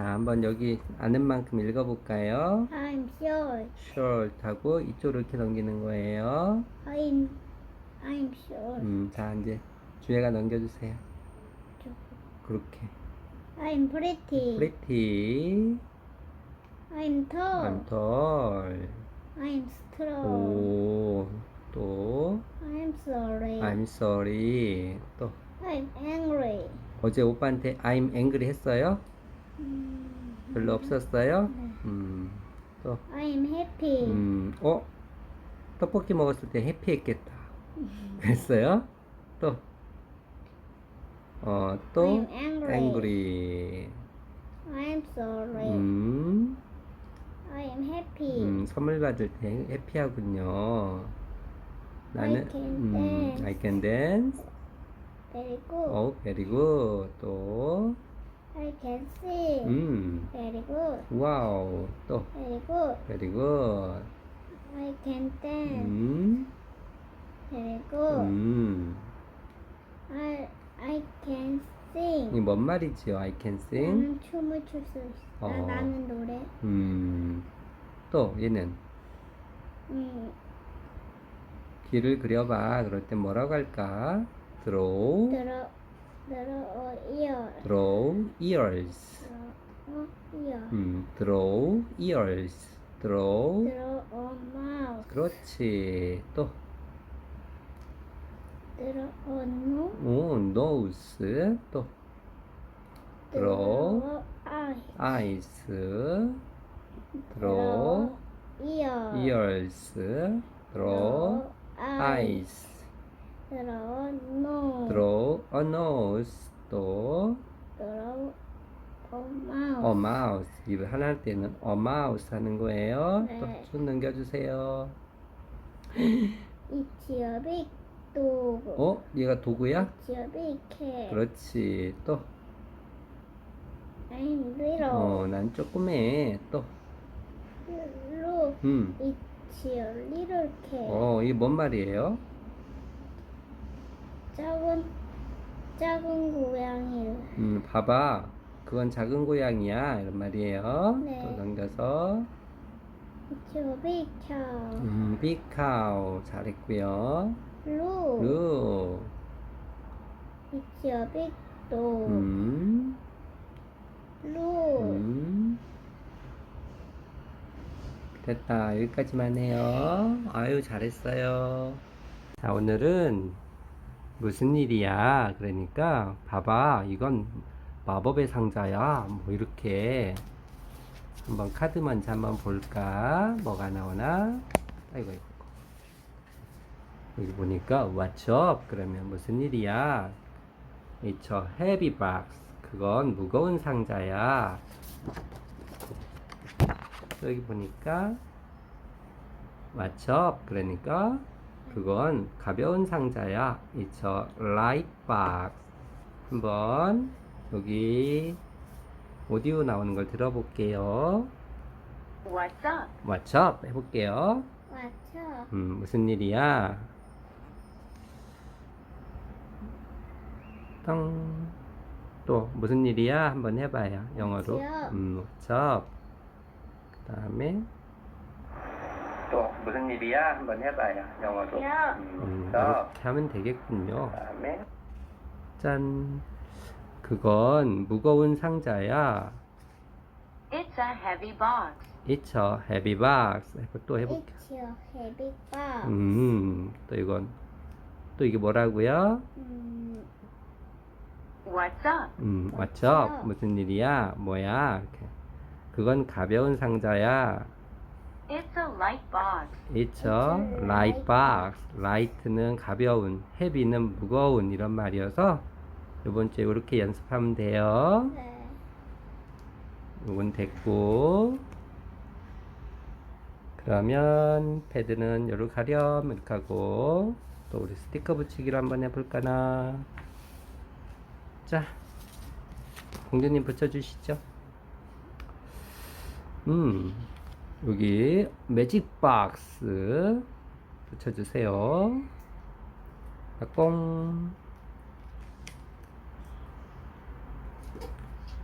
자, 한번 여기 아는 만큼 읽어볼까요? I'm sure. short 하고 이쪽으로 이렇게 넘기는 거예요. I'm I'm sure. 음, 자, 이제 주혜가 넘겨주세요. 그렇게. I'm pretty. pretty. I'm tall. I'm tall. I'm strong. 오, 또. I'm sorry. I'm sorry. 또. I'm angry. 어제 오빠한테 I'm angry 했어요? 음, 별로 없었어요? 네. 음, 또. I'm happy. 음, 어? 떡볶이 먹었을 때 해피했겠다. 그랬어요? 또. 어, 또. I'm angry. angry. I'm sorry. 음, I'm happy. 음, 선물 받을 때 해피하군요. 나는, I can 음, dance. I can dance. Very good. 어, very good. 또, I can sing. 음, Very good. 와우. 또, Very good. very good. I can dance. 음, Very good. 음. I I can sing. 이게 뭔 말이지요? I can sing. 나는 춤을 출 수 있어. 어. 나, 나는 노래. 음, 또, 얘는. 음, 길을 그려봐. 그럴 땐 뭐라고 할까? draw, 들어 어 ear. draw ears. 어 ear. 음, draw ears. draw. 들어 어 mouth. 그렇지. 또, 들어 어 nose. 오, nose. 또, draw eyes. draw ears. draw eyes. 들어 nose. draw a nose. 또, 들어 어 mouth. a mouse. 입을 하나 할 때는 a mouse 하는 거예요. 네. 또손 넘겨주세요. It's a big dog. 어? 얘가 도구야? It's a big cat. 그렇지. 또, I'm little. 어, 난 조그매. 또, Look, 음, it's a little cat. 어, 이게 뭔 말이에요? 작은 작은 고양이. 음, 봐봐. 그건 작은 고양이야. 이런 말이에요. 네. 또 넘겨서, big cow. 음, cow. 잘했고요. 루, a big dog. 음, Look, 음. 됐다. 여기까지만 해요. 아유, 잘했어요. 자, 오늘은 무슨 일이야? 그러니까, 봐봐. 이건 마법의 상자야. 뭐, 이렇게. 한번 카드 먼저 한번 볼까? 뭐가 나오나? 아이고, 아이고. 여기 보니까, what's up? 그러면 무슨 일이야? It's a heavy box. 그건 무거운 상자야. 여기 보니까 what's up? 그러니까 그건 가벼운 상자야. It's a light box. 한번 여기 오디오 나오는 걸 들어볼게요. What's up? What's up? 해볼게요. what's up? 음, 무슨 일이야? 땅. 또 무슨 일이야? 한번 해봐요. 영어로. What's up? 음, what's up? 그 다음에 또 무슨 일이야? 한번 해봐요. 영어로. Up? 음, 이렇게 하면 되겠군요. 다음에 짠. 그건 무거운 상자야. It's a heavy box. It's a heavy box. 해보- 또 해볼게요. It's a heavy box. 음, 또 이건 또 이게 뭐라고요? 음, What's up? 음, up? up? 무슨 일이야? 뭐야? 이렇게. 그건 가벼운 상자야. It's a light box. It's a light box. light는 가벼운, heavy는 무거운 이런 말이어서 이번 주에 이렇게 연습하면 돼요. 네. 이건 됐고. 그러면 패드는 요렇게 가렴 이렇게 하고 또 우리 스티커 붙이기로 한번 해볼까나. 자, 공주님 붙여주시죠. 음, 여기 매직 박스 붙여주세요. 꽁.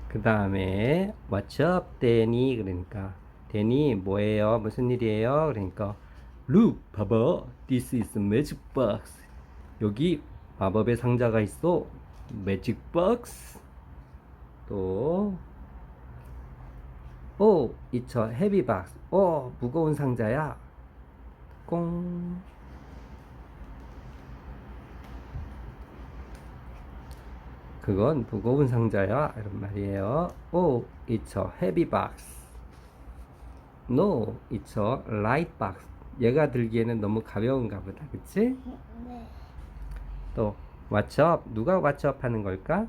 그그 다음에 What's up, 데니? 그러니까 데니 뭐예요? 무슨 일이에요? 그러니까 Look, 봐봐. This is magic box. 여기 마법의 상자가 있어. Magic box. 또 오, it's a heavy box. 오, 무거운 상자야. 꽁. 그건 무거운 상자야. 이런 말이에요. 오, it's a heavy box. No, it's a light box. 얘가 들기에는 너무 가벼운가 보다. 그치? 네. 또, up? 누가 up 하는 걸까?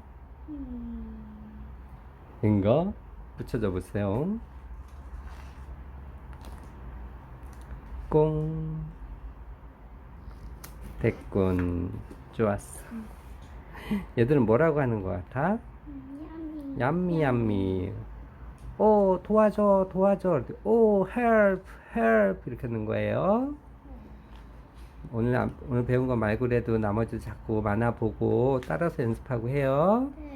음, 이거 붙여줘 보세요. 꽁. 됐군. 좋았어. 얘들은 뭐라고 하는 것 같아? 음, 얌미 얌미. 오 도와줘 도와줘. 오 help help 이렇게 하는 거예요. 오늘 안- 오늘 배운 거 말고라도 나머지 자꾸 만화 보고 따라서 연습하고 해요. 네.